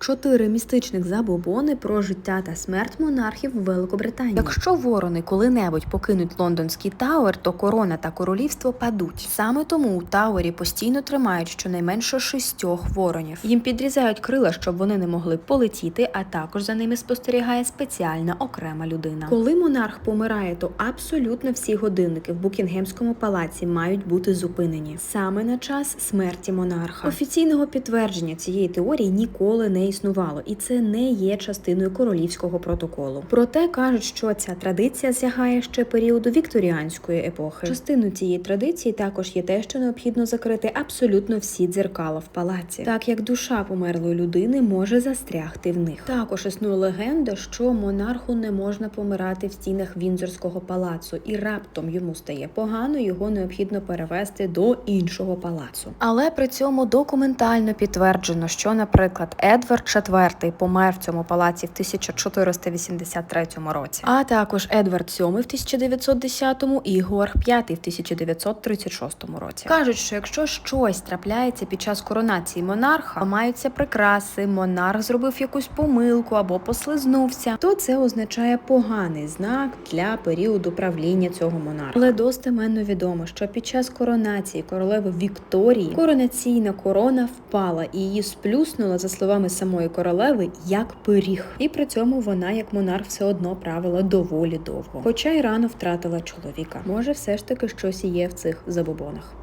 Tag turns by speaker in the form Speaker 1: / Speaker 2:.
Speaker 1: Чотири містичних забобони про життя та смерть монархів Великобританії. Якщо ворони коли-небудь покинуть лондонський Тауер, то корона та королівство падуть. Саме тому у Тауері постійно тримають щонайменше шістьох воронів. Їм підрізають крила, щоб вони не могли полетіти, а також за ними спостерігає спеціальна окрема людина. Коли монарх помирає, то абсолютно всі годинники в Букінгемському палаці мають бути зупинені саме на час смерті монарха. Офіційного підтвердження цієї теорії ніколи не існувало, і це не є частиною королівського протоколу. Проте кажуть, що ця традиція сягає ще періоду вікторіанської епохи. Частиною цієї традиції також є те, що необхідно закрити абсолютно всі дзеркала в палаці, так як душа померлої людини може застрягти в них. Також існує легенда, що монарху не можна помирати в стінах Вінзорського палацу, і раптом йому стає погано, його необхідно перевести до іншого палацу. Але при цьому документально підтверджено, що, наприклад, Едвард IV помер в цьому палаці в 1483 році, а також Едвард VII в 1910 і Георг V в 1936 році. Кажуть, що якщо щось трапляється під час коронації монарха, маються прикраси, монарх зробив якусь помилку або послизнувся, то це означає поганий знак для періоду правління цього монарха. Але достеменно відомо, що під час коронації королеви Вікторії коронаційна корона впала і її сплюснула, за словами самої королеви, як пиріг. І при цьому вона, як монарх, все одно правила доволі довго. Хоча й рано втратила чоловіка. Може, все ж таки щось є в цих забобонах.